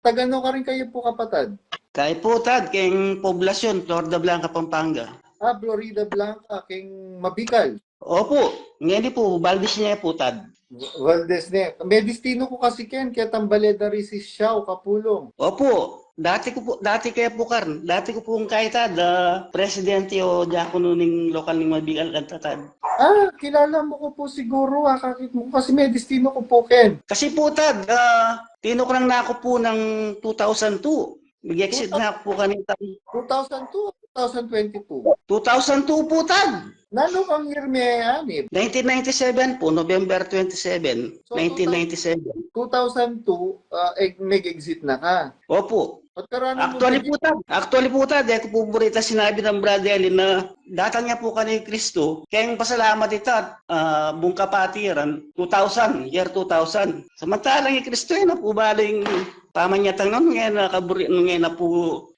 Tagano ka rin kayo po kapatid? Kay putad, keng poblasyon, Florida Blanca, Pampanga. Ah, Florida Blanca, king Mabikal. Opo, ngayon po, Valdez niya putad. Valdez ne. May destino ko kasi ken kaya tambaleda rin si Xiao Kapulong. Opo, dati ko po, dati kaya po karn, dati ko pong kaitad, uh, presidente o diakono ng lokal ng Mabigal Kantatad. Ah, kilala mo ko po siguro ah, kakit mo kasi may destino ko po ken. Kasi putad, uh, tinuklang na ako po ng 2002. Mag-exit na ako po kanita. 2002, 2022. 2002 putad! Nano kang year may anib? 1997 po, November 27, So, 1997. 2002, uh, eh, nag-exit na ka. Opo. Pagkarano Actually po tad, actually po tad, eh, ko po burita sinabi ng Brother Elin na datang niya po kani Kristo, kaya yung pasalamat ito at uh, buong kapatiran, 2000, year 2000. Samantalang yung Kristo ay napubaling pamanyatang nun, ngayon na kaburi, ngayon na po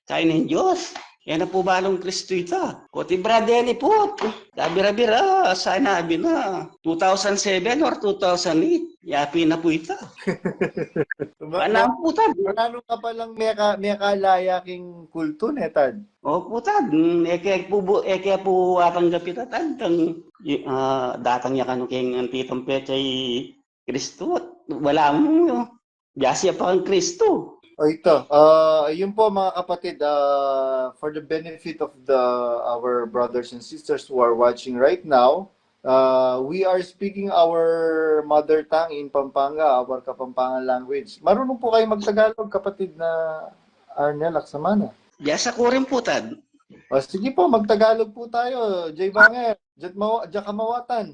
kain ng Diyos. Yan na po balong Kristo ito. Kuti Brother Elin po, Dabira-bira, sanabi na 2007 or 2008. Yapi na po ito. Panang po tad. Manano ka palang may, ka, may kalaya king kulto netad? O putad, mm, eke po bu eke po atang gapit at tang uh, datang ya kanu keng antitong pechay Kristo. Wala mo Biyasya pa kang Kristo. O ito, uh, yun po mga kapatid, uh, for the benefit of the our brothers and sisters who are watching right now, uh, we are speaking our mother tongue in Pampanga, our Kapampangan language. Marunong po kayo magtagalog, kapatid na Arnel Aksamana. Biyasa ko rin putad. O sige po, magtagalog po tayo. Jay Banger, Jad Maw Diyan Kamawatan.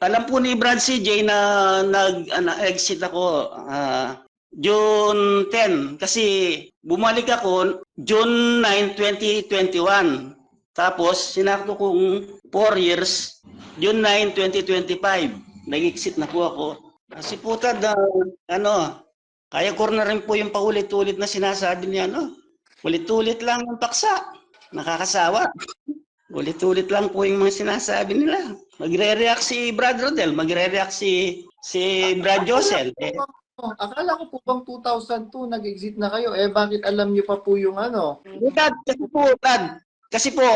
Alam po ni Brad CJ na nag ano, exit ako ah, June 10 kasi bumalik ako June 9, 2021. Tapos sinakto kong 4 years June 9, 2025. Nag-exit na po ako. Kasi putad na ano, kaya ko na rin po yung paulit-ulit na sinasabi niya no. Ulit-ulit lang yung paksa. Nakakasawa. Ulit-ulit lang po yung mga sinasabi nila. Magre-react si Brad Rodel, magre-react si si Brad Josel. Eh, akala ko po bang 2002 nag-exit na kayo? Eh, bakit alam niyo pa po yung ano? Dad, kasi po, Dad, kasi po,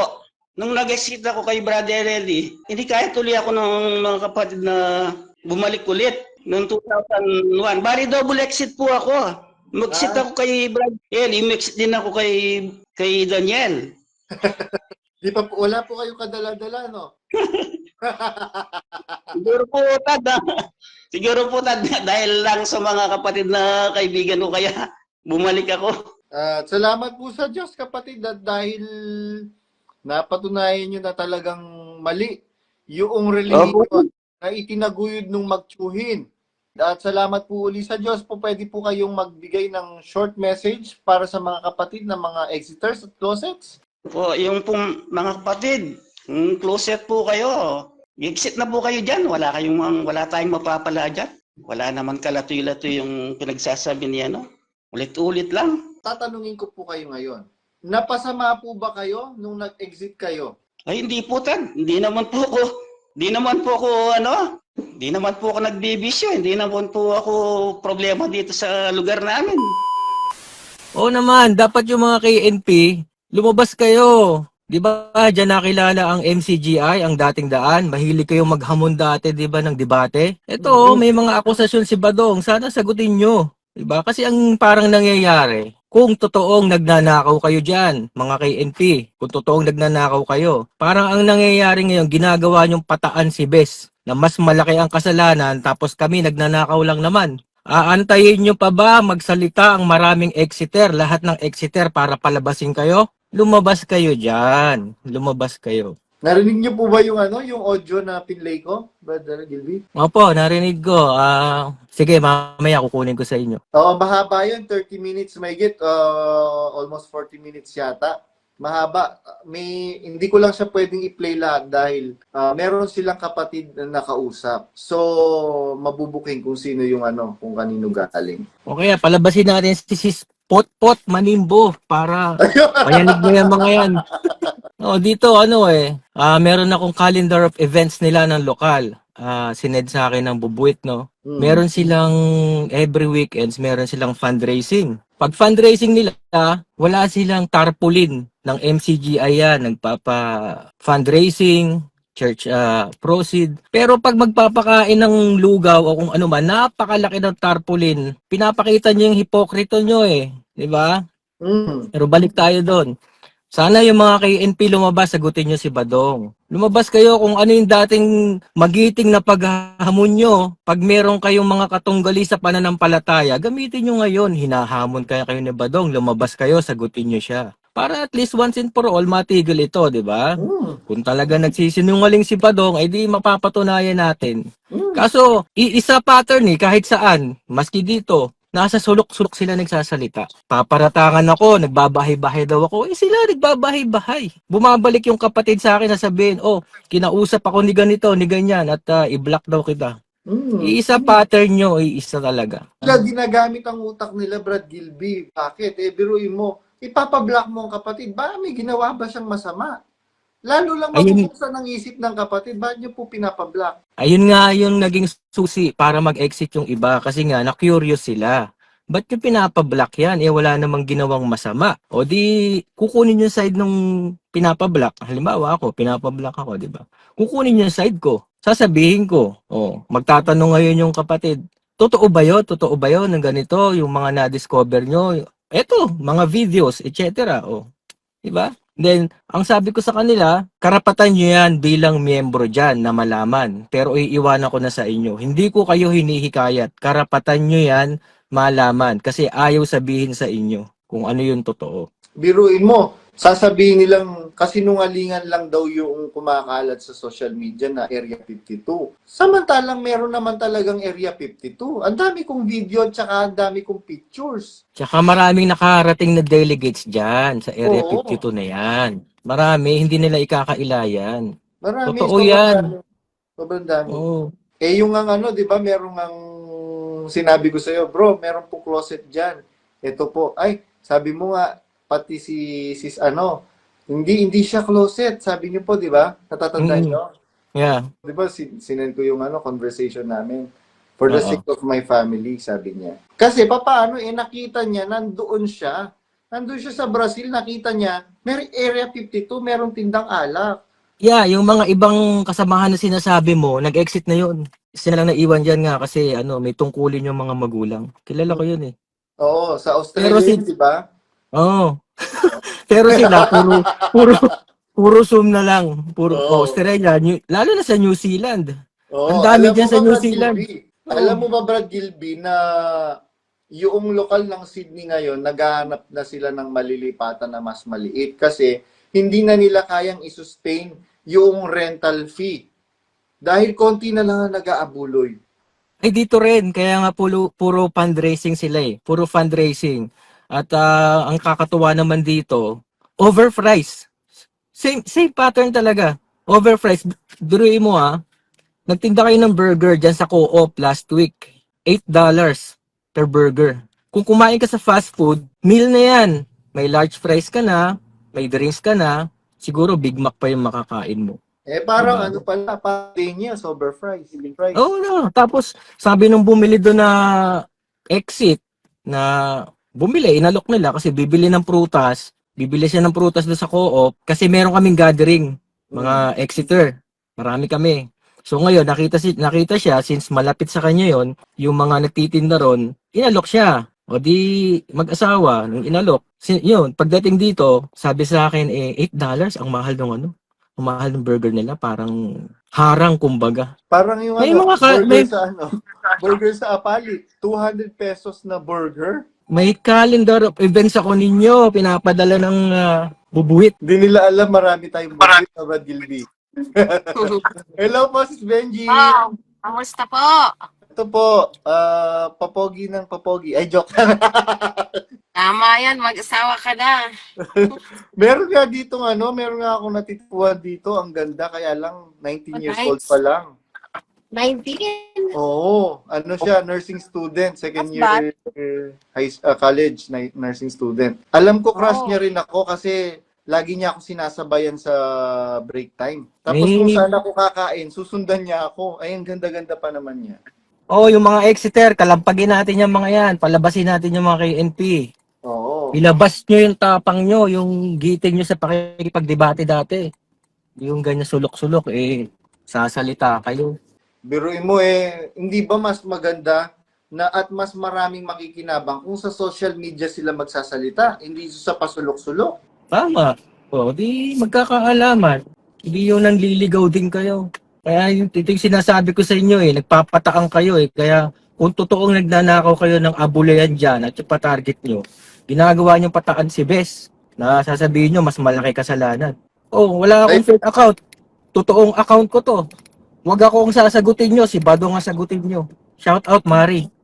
nung nag-exit ako kay Brad Eli, hindi kaya tuloy ako ng mga kapatid na bumalik ulit noong 2001. Bali, double exit po ako. Mag-exit Ah. ako kay Brad Eli, mag-exit din ako kay kay Daniel. Di pa po, wala po kayo kadala-dala, no? Siguro po, Tad, ah. siguro po, Tad, dahil lang sa mga kapatid na kaibigan ko kaya bumalik ako. At salamat po sa Diyos, kapatid, at dahil napatunayan nyo na talagang mali yung religion na itinaguyod nung magtsuhin. At salamat po uli sa Diyos po, pwede po kayong magbigay ng short message para sa mga kapatid na mga exiters at closets. Po, yung pong mga kapatid, mm, closet po kayo. Exit na po kayo dyan. Wala kayong wala tayong mapapala dyan. Wala naman kalatoy-latoy yung pinagsasabi niya, no? Ulit-ulit lang. Tatanungin ko po kayo ngayon. Napasama po ba kayo nung nag-exit kayo? Ay, hindi po, Tad. Hindi naman po ako, hindi naman po ako, ano, hindi naman po ako nagbibisyo. Hindi naman po ako problema dito sa lugar namin. Oo naman, dapat yung mga KNP, lumabas kayo. Di ba, dyan nakilala ang MCGI, ang dating daan. Mahilig kayong maghamon dati, di ba, ng debate. Ito, may mga akusasyon si Badong. Sana sagutin nyo. Di ba? Kasi ang parang nangyayari, kung totoong nagnanakaw kayo dyan, mga KNP, kung totoong nagnanakaw kayo, parang ang nangyayari ngayon, ginagawa nyong pataan si Bes, na mas malaki ang kasalanan, tapos kami nagnanakaw lang naman. Aantayin nyo pa ba magsalita ang maraming exiter, lahat ng exiter para palabasin kayo? Lumabas kayo dyan. Lumabas kayo. Narinig niyo po ba yung ano, yung audio na pinlay ko, Brother Gilby? Opo, narinig ko. Ah, sige, mamaya kukunin ko sa inyo. Oo, mahaba yun. 30 minutes may get. Uh, almost 40 minutes yata. Mahaba. May, hindi ko lang siya pwedeng i-play lahat dahil ah, meron silang kapatid na nakausap. So, mabubuking kung sino yung ano, kung kanino galing. O kaya, palabasin natin si Sis Pot-Pot Manimbo para payanig mo yan mga yan. O, dito ano eh, ah, meron akong calendar of events nila ng lokal. ah, sined sa akin ng bubuit, no? Mm. Meron silang every weekends, meron silang fundraising. Pag fundraising nila, wala silang tarpaulin ng MCGI yan, nagpapa fundraising, church ah, proceed. Pero pag magpapakain ng lugaw o kung ano man, napakalaki ng tarpaulin. Pinapakita niyo yung hipokrito nyo eh. Di ba? Mm. Pero balik tayo doon. Sana yung mga KNP lumabas, sagutin nyo si Badong. Lumabas kayo kung ano yung dating magiting na paghamon nyo. Pag meron kayong mga katunggali sa pananampalataya, gamitin nyo ngayon. Hinahamon kaya kayo ni Badong, lumabas kayo, sagutin nyo siya. Para at least once and for all, matigil ito, di ba? Mm. Kung talaga nagsisinungaling si Badong, ay di mapapatunayan natin. Mm. Kaso, iisa pattern eh, kahit saan, maski dito, nasa sulok-sulok sila nagsasalita. Paparatangan ako, nagbabahay-bahay daw ako. Eh sila nagbabahay-bahay. Bumabalik yung kapatid sa akin na sabihin, oh, kinausap ako ni ganito, ni ganyan, at ah, i-block daw kita. Mm. Iisa pattern nyo, iisa talaga. Sila ginagamit ang utak nila, Brad Gilby. Bakit? Eh, biruin mo, ipapablock mo ang kapatid. Ba, may ginawa ba siyang masama? Lalo lang Ayun. mabubuksan ang isip ng kapatid, bakit niyo po pinapablock? Ayun nga yung naging susi para mag-exit yung iba kasi nga na-curious sila. Ba't yung pinapablock yan? Eh wala namang ginawang masama. O di kukunin yung side nung pinapablock. Halimbawa ako, pinapablock ako, di ba? Kukunin yung side ko. Sasabihin ko. O, magtatanong ngayon yung kapatid. Totoo ba yun? Totoo ba yun ng ganito? Yung mga na-discover nyo? Eto, mga videos, etc. O, di ba? Then, ang sabi ko sa kanila, karapatan nyo yan bilang miyembro dyan na malaman. Pero iiwanan ko na sa inyo. Hindi ko kayo hinihikayat. Karapatan nyo yan malaman. Kasi ayaw sabihin sa inyo kung ano yung totoo. Biruin mo, sasabihin nilang kasinungalingan lang daw yung kumakalat sa social media na Area 52. Samantalang meron naman talagang Area 52. Ang dami kong video at saka ang dami kong pictures. Tsaka maraming nakarating na delegates dyan sa Area Oo. 52 na yan. Marami, hindi nila ikakailayan. Marami. Totoo sobrang yan. dami. Sobrang dami. Oo. Eh, yung ang ano, di ba, merong ang sinabi ko sa'yo, bro, meron po closet dyan. Ito po. Ay, sabi mo nga, pati si, sis ano, hindi, hindi siya closet. Sabi niyo po, di ba? Natatandaan Mm. niyo? Yeah. Di ba, sin- sinend ko yung ano, conversation namin. For the Oo. sake of my family, sabi niya. Kasi, papaano, eh, nakita niya, nandoon siya. Nandoon siya sa Brazil, nakita niya, may Area 52, merong tindang alak. Yeah, yung mga ibang kasamahan na sinasabi mo, nag-exit na yun. Sila lang naiwan dyan nga kasi ano, may tungkulin yung mga magulang. Kilala ko yun eh. Oo, sa Australia, Pero si- di ba? Oo. Pero sila, puro, puro, puro Zoom na lang. Puro Oo. Australia, New, lalo na sa New Zealand. Oo, Ang dami alam dyan mo sa ba, New Brad Zealand. Gilby? Alam mo ba, Brad Gilby, na yung lokal ng Sydney ngayon, naghahanap na sila ng malilipatan na mas maliit kasi hindi na nila kayang isustain yung rental fee. Dahil konti na lang ang nag-aabuloy. Ay dito rin, kaya nga puro, puro fundraising sila eh. Puro fundraising. At ah, ang kakatuwa naman dito, overpriced. Same, same pattern talaga. Overpriced. Duruin mo ah, nagtinda kayo ng burger dyan sa co-op last week. $8 per burger. Kung kumain ka sa fast food, meal na yan. May large fries ka na, may drinks ka na, siguro Big Mac pa yung makakain mo. Eh, parang Diba? ano pala, pati niya, sober fries. fries. Oo no. Tapos, sabi nung bumili doon na exit, na bumili, inalok nila kasi bibili ng prutas, bibili siya ng prutas doon sa co-op kasi meron kaming gathering, mga exiter. Marami kami. So ngayon, nakita, si, nakita siya, since malapit sa kanya yon yung mga nagtitinda ron, inalok siya. O di, mag-asawa, nung inalok. Si, yun, pagdating dito, sabi sa akin, eh, $8 ang mahal ng ano. Ang mahal ng burger nila, parang harang kumbaga. Parang yung May ano, mga ka- burger may- sa ano, burger sa Apali, 200 pesos na burger. May calendar of events ako ninyo, pinapadala ng ah, bubuhit. Hindi nila alam marami tayong budget na Brad Gilby. Hello po, Sis Benji. Wow, kamusta po? Ito po, ah, papogi ng papogi. Ay, joke lang. Tama yan, mag-asawa ka na. meron nga dito ano, meron nga akong natituwa dito. Ang ganda, kaya lang 19 years Nice. old pa lang. 19. Oo, ano siya, nursing student, second That's year eh, high, ah, college na nursing student. Alam ko crush Oh. niya rin ako kasi lagi niya ako sinasabayan sa break time. Tapos kung saan ako kakain, susundan niya ako. Ay, ang ganda-ganda pa naman niya. Oh, yung mga Exeter, kalampagin natin yung mga yan. Palabasin natin yung mga KNP. Oo. Ilabas nyo yung tapang nyo, yung giting nyo sa pakikipagdebate dati. Yung ganyan sulok-sulok, eh, sasalita kayo. Biruin mo eh, hindi ba mas maganda na at mas maraming makikinabang kung sa social media sila magsasalita, hindi sa pasulok-sulok. Tama. O, di magkakaalaman. Hindi yung nanliligaw din kayo. Kaya yung, ito yung sinasabi ko sa inyo eh, nagpapataan kayo eh. Kaya kung totoong nagnanakaw kayo ng abulayan dyan at yung patarget nyo, ginagawa nyo pataan si Bes na sasabihin nyo mas malaki kasalanan. Oh, wala akong fake account. Totoong account ko to. Huwag akong sasagutin nyo, si Bado nga sagutin nyo. Shout out, Mari.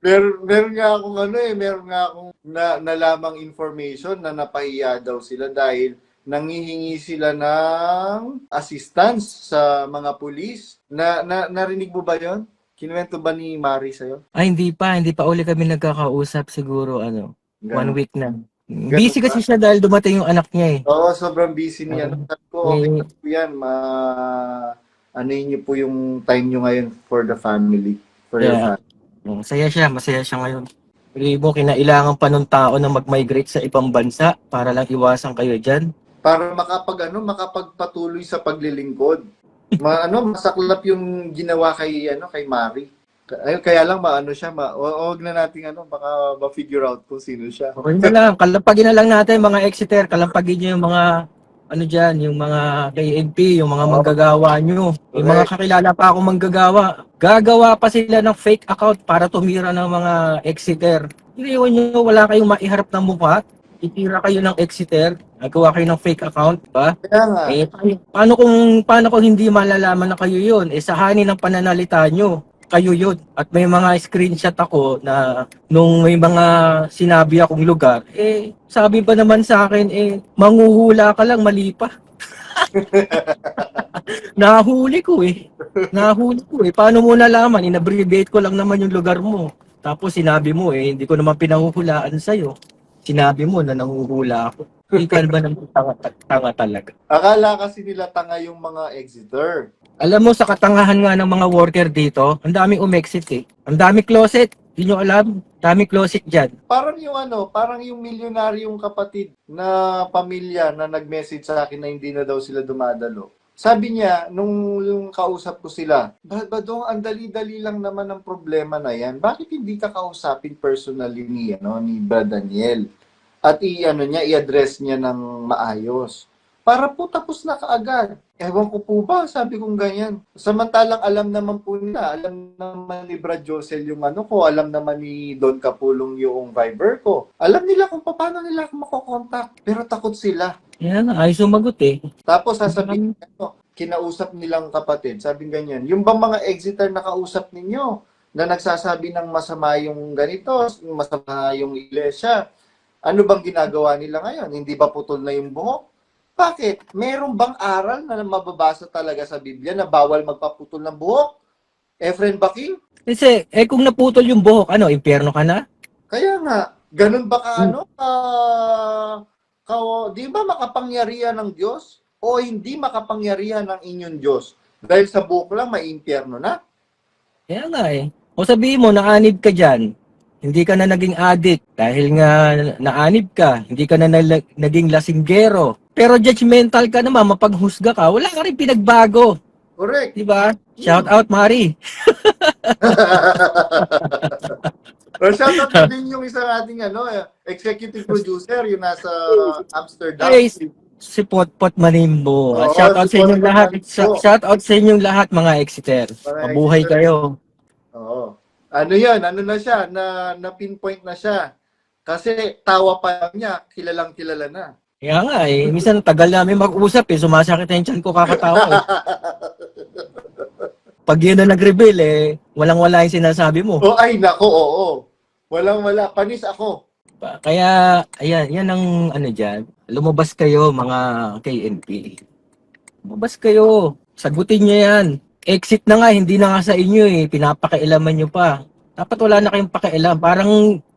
Meron, meron nga akong ano eh, meron nga akong na, nalamang information na napahiya daw sila dahil nangihingi sila ng assistance sa mga pulis. Na, na narinig mo ba 'yon? Kinuwento ba ni Mari sa'yo? Ay, hindi pa. Hindi pa uli kami nagkakausap siguro, ano, one Ganun. week na. Busy kasi siya dahil dumating yung anak niya eh. Oo, sobrang busy niya. Oo. Sabi ko, okay na po yan. Ma, ano niyo po yung time niyo ngayon for the family. For your Yeah. family. Oh, Masaya siya, masaya siya ngayon. Hindi mo kinailangan pa nung tao na mag-migrate sa ibang bansa para lang iwasan kayo dyan. Para makapag, ano, makapagpatuloy sa paglilingkod. Ma, ano, masaklap yung ginawa kay, ano, kay Mari. Ay, kaya lang maano siya, ma, wa- wag na nating ano, baka ma-figure out kung sino siya. Okay na lang, kalampagin na lang natin mga Exeter, kalampagin nyo yung mga ano dyan, yung mga KNP, yung mga manggagawa nyo. Yung mga kakilala pa akong manggagawa. Gagawa pa sila ng fake account para tumira ng mga Exeter. Iniwan nyo, wala kayong maiharap ng mukha. Itira kayo ng Exeter, nagawa kayo ng fake account, ba? Kaya nga, Eh, pa- paano kung paano kung hindi malalaman na kayo yun? Eh, sa ng pananalita nyo, kayo yun. At may mga screenshot ako na nung may mga sinabi akong lugar, eh, sabi pa naman sa akin, eh, manguhula ka lang, mali pa. Nahuli ko eh. Nahuli ko eh. Paano mo nalaman? In-abbreviate ko lang naman yung lugar mo. Tapos sinabi mo eh, hindi ko naman pinahuhulaan sa'yo. Sinabi mo na nanguhula ako. Ka ba ng tanga, tanga talaga? akala kasi nila tanga yung mga Exeter. Alam mo, sa katangahan nga ng mga worker dito, ang daming umexit eh. Ang daming closet. Hindi nyo alam. Daming closet dyan. Parang yung ano, parang yung milyonaryong kapatid na pamilya na nag-message sa akin na hindi na daw sila dumadalo. Sabi niya, nung yung kausap ko sila, ba, ba dong, ang dali-dali lang naman ang problema na yan. Bakit hindi ka kausapin personally ni, ano, ni Brad Daniel? At i-ano niya, i-address niya ng maayos. Para po tapos na kaagad. Ewan ko po ba, sabi kong ganyan. Samantalang alam naman po nila, alam naman ni Brad Josel yung ano ko, alam naman ni Don Capulong yung Viber ko. Alam nila kung paano nila ako makokontak. Pero takot sila. Yan, ayos sumagot eh. Tapos sasabihin ano, kinausap nilang kapatid, sabi ganyan, yung bang mga Exeter na kausap ninyo na nagsasabi ng masama yung ganito, masama yung iglesia, ano bang ginagawa nila ngayon? Hindi ba putol na yung buhok? Bakit? Meron bang aral na mababasa talaga sa Biblia na bawal magpaputol ng buhok? Efren Baking? Kasi, eh kung naputol yung buhok, ano, impyerno ka na? Kaya nga, ganun ba ka ano? Ka, ka, di ba makapangyarihan ng Diyos? O hindi makapangyarihan ng inyong Diyos? Dahil sa buhok lang, may impyerno na? Kaya nga eh. O sabihin mo, naanib ka dyan. Hindi ka na naging addict dahil nga naanib ka. Hindi ka na naging lasinggero. Pero judgmental ka naman, mapaghusga ka. Wala ka rin pinagbago. Correct. Di ba? Shout out, Mari. Or shoutout na din yung isang ating ano, executive producer, yung nasa Amsterdam. Hey, si Potpot Manimbo. Oo, shout out si sa inyong lahat. Manimbo. Shout out sa inyong lahat mga Exeter. Mabuhay kayo. Oo. Ano yan? Ano na siya? Na, na pinpoint na siya. Kasi tawa pa lang niya, kilalang kilala na. Kaya nga eh, minsan tagal namin mag-usap eh, sumasakit ang tiyan ko kakatawa eh. Pag yun na nag-reveal eh, walang-wala yung sinasabi mo. Oh, ay, nako, oo. Walang wala. Panis ako. Kaya, ayan, yan ang ano dyan. Lumabas kayo mga KNP. Lumabas kayo. Sagutin nyo yan. Exit na nga, hindi na nga sa inyo eh. Pinapakailaman nyo pa. Dapat wala na kayong pakialam. Parang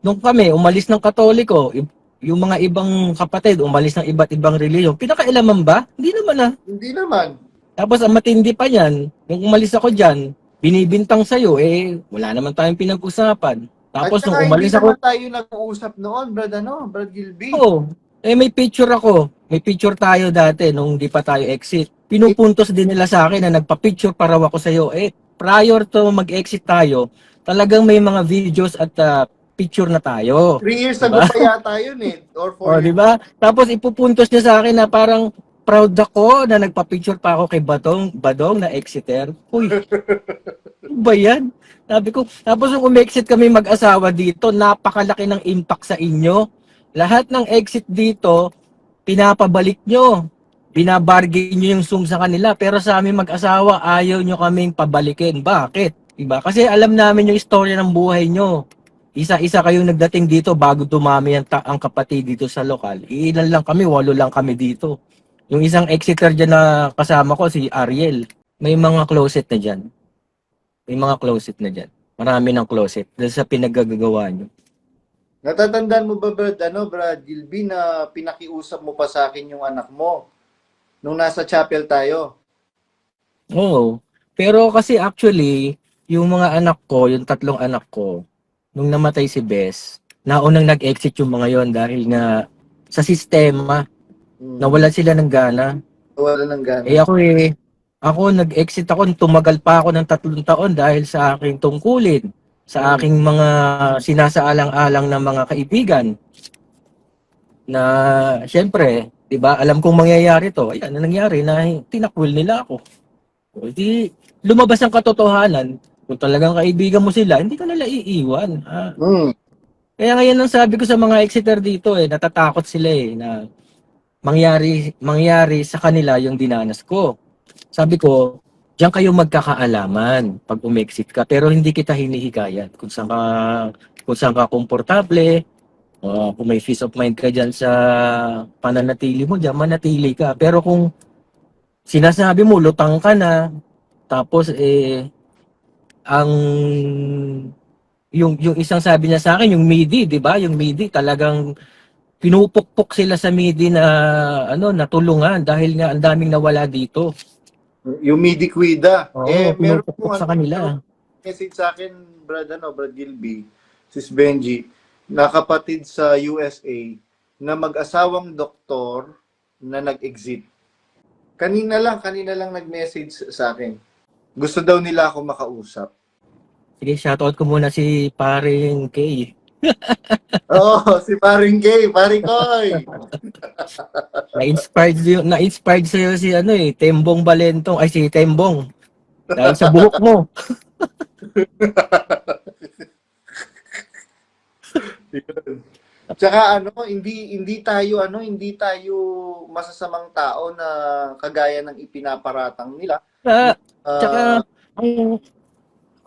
nung kami, umalis ng katoliko, yung mga ibang kapatid, umalis ng iba't ibang reliyon, pinakailaman ba? Hindi naman ah. Hindi naman. Tapos ang matindi pa niyan, nung umalis ako dyan, binibintang sa'yo, eh, wala naman tayong pinag-usapan. Tapos At nung umalis hindi ako, naman tayo nag-uusap noon, Brad, ano, Brad Gilby. Oo. Eh, may picture ako. May picture tayo dati nung di pa tayo exit. Pinupuntos din nila sa akin na nagpa-picture para ako sa'yo. Eh, prior to mag-exit tayo, talagang may mga videos at ah, picture na tayo. Three years ago Diba? pa yata yun eh. Or four O, di ba? Tapos ipupuntos niya sa akin na parang proud ako na nagpa-picture pa ako kay Badong, Badong na Exeter. Uy, ano ba yan? Sabi ko, tapos nung umexit kami mag-asawa dito, napakalaki ng impact sa inyo. Lahat ng exit dito, pinapabalik nyo. Binabargain nyo yung Zoom sa kanila. Pero sa amin mag-asawa, ayaw nyo kaming pabalikin. Bakit? Diba? Kasi alam namin yung istorya ng buhay nyo. Isa-isa kayong nagdating dito bago dumami ang, ang kapatid dito sa lokal. Ilan lang kami, walo lang kami dito. Yung isang exeter dyan na kasama ko, si Ariel. May mga closet na dyan. May mga closet na dyan. Marami ng closet dahil sa pinagagagawa nyo. Natatandaan mo ba, Brad, ano, Brad Gilby, na pinakiusap mo pa sa akin yung anak mo nung nasa chapel tayo? Oo. Pero kasi actually, yung mga anak ko, yung tatlong anak ko, nung namatay si Bess, naunang nag-exit yung mga yon dahil nga sa sistema, Hmm. nawalan sila ng gana. Wala ng gana. Eh ako eh, ako nag-exit ako, tumagal pa ako ng tatlong taon dahil sa aking tungkulin, sa Mm. aking mga sinasaalang-alang ng mga kaibigan. Na syempre, 'di ba, alam kong mangyayari 'to. Ayan, na nangyari na tinakwil nila ako. O di lumabas ang katotohanan. Kung talagang kaibigan mo sila, hindi ka nila iiwan. Ah, Hmm. kaya ngayon ang sabi ko sa mga exeter dito eh, natatakot sila eh na mangyari mangyari sa kanila yung dinanas ko. Sabi ko, diyan kayo magkakaalaman pag umexit ka pero hindi kita hinihikayat kung saan ka kung saan ka komportable. O kung may peace of mind ka diyan sa pananatili mo, diyan manatili ka. Pero kung sinasabi mo lutang ka na tapos eh ang yung yung isang sabi niya sa akin yung MIDI, 'di ba? Yung MIDI talagang pinupukpok sila sa MIDI na ano natulungan dahil nga ang daming nawala dito. Yung midi Cuida. Oo, eh, meron pinupukpok po sa kanila. message sa akin, Brad, ano, Brad Gilby, sis Benji, na kapatid sa USA na mag-asawang doktor na nag-exit. Kanina lang, kanina lang nag-message sa akin. Gusto daw nila ako makausap. Sige, shoutout ko muna si paring Kay. Oo, si Paring Kay, Paring Koy. Na-inspired na-inspired sa'yo si ano eh, Tembong Balentong, ay si Tembong. Dahil sa buhok mo. Tsaka ano, hindi hindi tayo ano, hindi tayo masasamang tao na kagaya ng ipinaparatang nila. Ah, Ah, Tsaka, ang,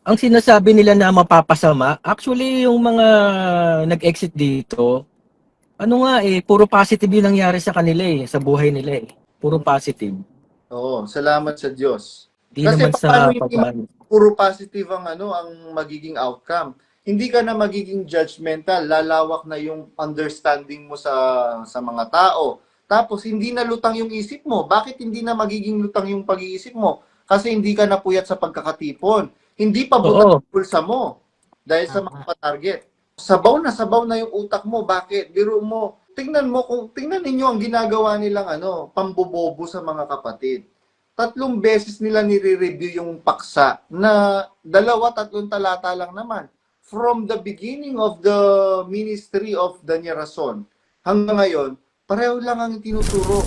ang sinasabi nila na mapapasama, actually yung mga nag-exit dito, ano nga eh, puro positive yung nangyari sa kanila eh, sa buhay nila eh. Puro positive. oo, salamat sa Diyos. Di Kasi naman sa paano pagman. puro positive ang ano ang magiging outcome. Hindi ka na magiging judgmental, lalawak na yung understanding mo sa sa mga tao. Tapos hindi na lutang yung isip mo. Bakit hindi na magiging lutang yung pag-iisip mo? Kasi hindi ka napuyat sa pagkakatipon. Hindi pa Oo. butang bulsa mo dahil sa mga target. Sabaw na sabaw na yung utak mo. Bakit? Biro mo. Tingnan mo kung tingnan ninyo ang ginagawa nilang ano, pambobobo sa mga kapatid tatlong beses nila nire-review yung paksa na dalawa, tatlong talata lang naman. From the beginning of the ministry of Daniel Rason hanggang ngayon, pareho lang ang tinuturo.